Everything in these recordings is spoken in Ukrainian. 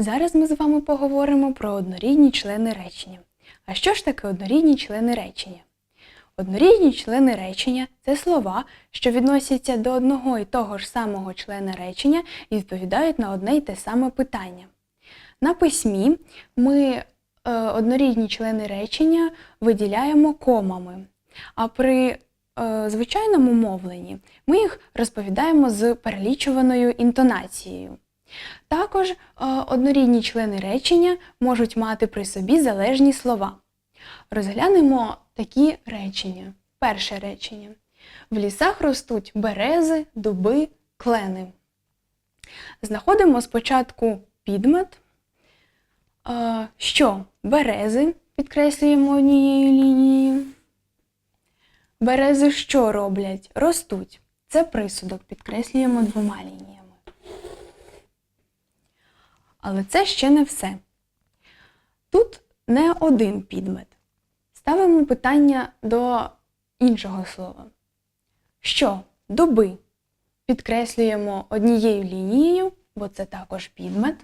Зараз ми з вами поговоримо про однорідні члени речення. А що ж таке однорідні члени речення? Однорідні члени речення це слова, що відносяться до одного і того ж самого члена речення і відповідають на одне й те саме питання. На письмі ми е, однорідні члени речення виділяємо комами, а при е, звичайному мовленні ми їх розповідаємо з перелічуваною інтонацією. Також е, однорідні члени речення можуть мати при собі залежні слова. Розглянемо такі речення. Перше речення. В лісах ростуть берези, дуби, клени. Знаходимо спочатку підмет, е, що берези підкреслюємо однією лінією. Берези що роблять? Ростуть. Це присудок, підкреслюємо двома лініями. Але це ще не все. Тут не один підмет. Ставимо питання до іншого слова. Що дуби підкреслюємо однією лінією, бо це також підмет.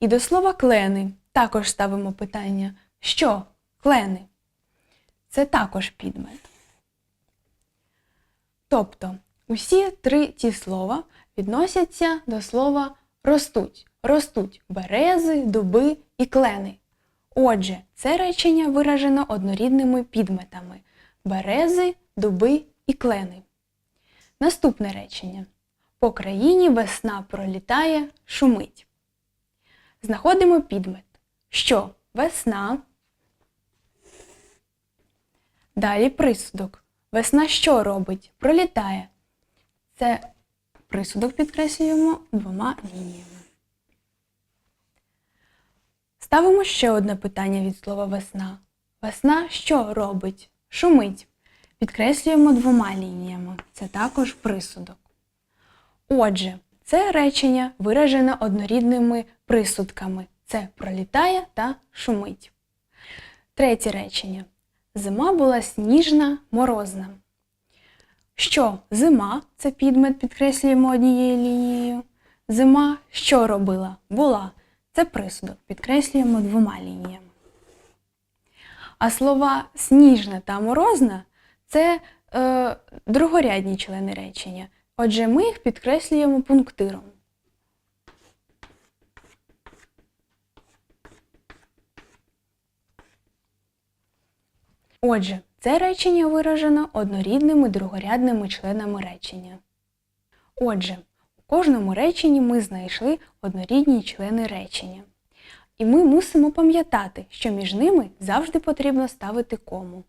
І до слова клени також ставимо питання. Що клени? Це також підмет. Тобто усі три ті слова відносяться до слова ростуть. Ростуть берези, дуби і клени. Отже, це речення виражено однорідними підметами берези, дуби і клени. Наступне речення. По країні весна пролітає, шумить. Знаходимо підмет. Що весна. Далі присудок. Весна що робить? Пролітає. Це присудок підкреслюємо двома лініями. Ставимо ще одне питання від слова весна. Весна що робить? Шумить. Підкреслюємо двома лініями. Це також присудок. Отже, це речення виражено однорідними присудками. Це пролітає та шумить. Третє речення. Зима була сніжна, морозна. Що зима це підмет, підкреслюємо однією лінією. Зима що робила? Була. Це присудок, підкреслюємо двома лініями. А слова сніжна та морозна це е, другорядні члени речення. Отже, ми їх підкреслюємо пунктиром. Отже, це речення виражено однорідними другорядними членами речення. Отже, у кожному реченні ми знайшли однорідні члени речення. І ми мусимо пам'ятати, що між ними завжди потрібно ставити кому.